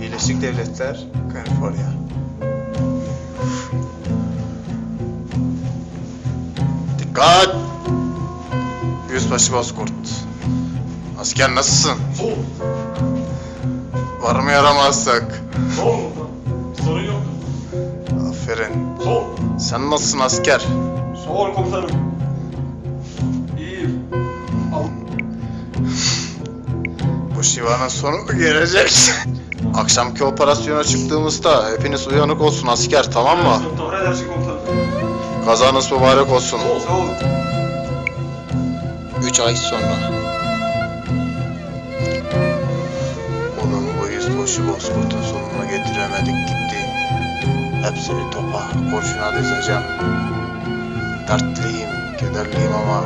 Birleşik Devletler, Kaliforniya. Dikkat! Yüzbaşı Bozkurt. Asker nasılsın? Sol. Var mı yaramazsak? Sorun yok. Aferin. Sol. Sen nasılsın asker? Sol komutanım. Bu şivanın sonu mu gelecek? Akşamki operasyona çıktığımızda hepiniz uyanık olsun asker tamam mı? Komutanım edersin komutanım. Kazanız mübarek olsun. Sol. 3 ay sonra. Oğlum bu yüzbaşı bozkurtun sonuna getiremedik gitti. Hepsini topa, kurşuna dizeceğim. Dertliyim, kederliyim ama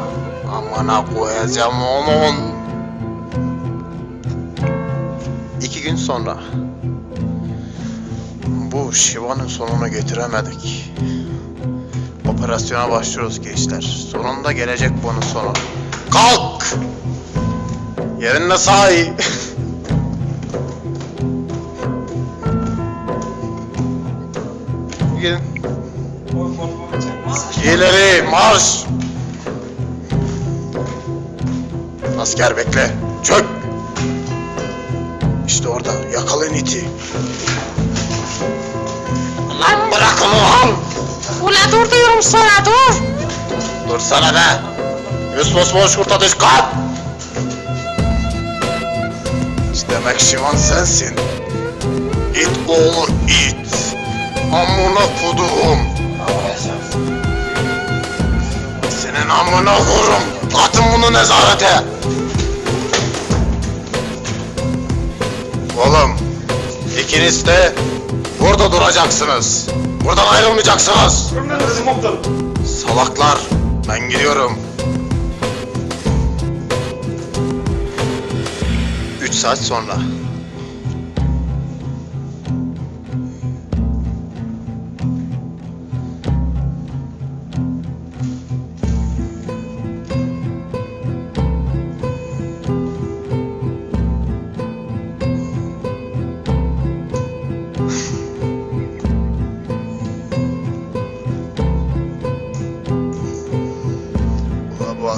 amına koyacağım onun. İki gün sonra. Bu Şiva'nın sonunu getiremedik. Operasyona başlıyoruz gençler. Sonunda gelecek bunun sonu. Kalk! Yerine say. Gidin. İleri marş! Asker bekle. Çök! İşte orada yakalayın iti. Lan bırakın ulan! Ula dur diyorum sana dur. Dursana be! Yusuf boş kurt ateş kalk! Demek Şivan sensin. İt oğlu it. Amına kuduğum. Senin amına vururum. Atın bunu nezarete. Oğlum, ikiniz de burada duracaksınız. Buradan ayrılmayacaksınız. Emredersin komutanım. Salaklar, ben gidiyorum. Üç saat sonra.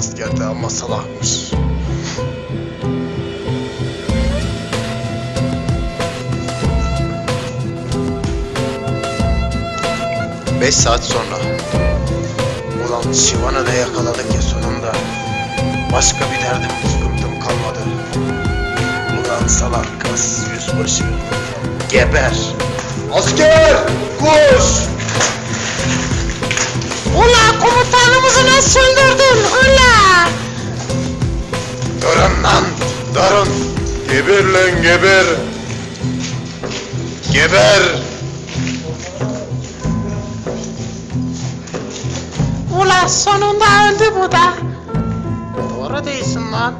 Ulan bu asker de amma salakmış. Beş saat sonra. Ulan Şivan'ı da yakaladık ya sonunda. Başka bir derdim, sıkıntım kalmadı. Ulan salak kız yüzbaşı. Geber. Asker! Koş! Durun lan! Durun! Geber lan geber! Geber! Ula sonunda öldü bu da. Doğru değilsin lan.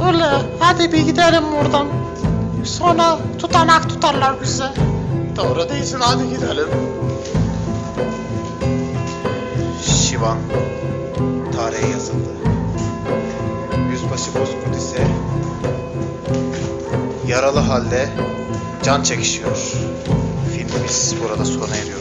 Ula hadi bir gidelim buradan. Sonra tutanak tutarlar bize. Doğru değilsin hadi gidelim. Şivan tarihe yazıldı. Yüzbaşı Bozkurt yaralı halde can çekişiyor. Filmimiz burada sona eriyor.